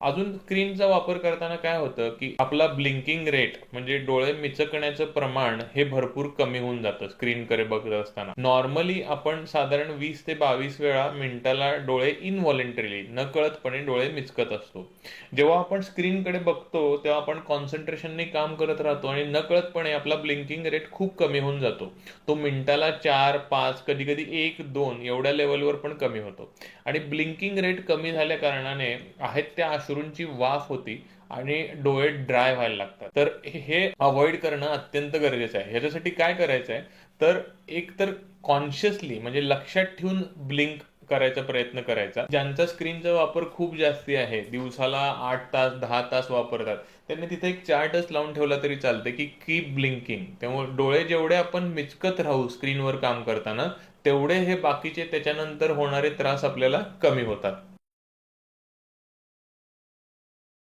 अजून स्क्रीनचा वापर करताना काय होतं की आपला ब्लिंकिंग रेट म्हणजे डोळे मिचकण्याचं प्रमाण हे भरपूर कमी होऊन जातं स्क्रीनकडे बघत असताना. नॉर्मली आपण साधारण वीस ते बावीस वेळा मिनिटाला डोळे इनव्हॉलेंटरीली न कळतपणे डोळे मिचकत असतो. जेव्हा आपण स्क्रीनकडे बघतो तेव्हा आपण कॉन्सन्ट्रेशनने काम करत राहतो आणि नकळतपणे आपला ब्लिंकिंग रेट खूप कमी होऊन जातो. तो मिनिटाला चार पाच कधी कधी एक दोन एवढ्या लेवलवर पण कमी होतो. आणि ब्लिंकिंग रेट कमी झाल्या कारणाने आहेत त्या अश्रूंची वाफ होती आणि डोळे ड्राय व्हायला लागतात. तर हे अवॉइड करणं अत्यंत गरजेचं आहे. ह्याच्यासाठी काय करायचं आहे? तर एक तर कॉन्शियसली म्हणजे लक्षात ठेवून ब्लिंक करायचा प्रयत्न करायचा. ज्यांचा स्क्रीनचा वापर खूप जास्ती आहे दिवसाला आठ तास दहा तास वापरतात त्यांनी तिथे एक चार्टच लावून ठेवला तरी चालते की कीप ब्लिंकिंग त्यामुळे डोळे जेवढे आपण मिचकत राहू स्क्रीनवर काम करताना तेवढे हे बाकीचे त्याच्यानंतर होणारे त्रास आपल्याला कमी होतात.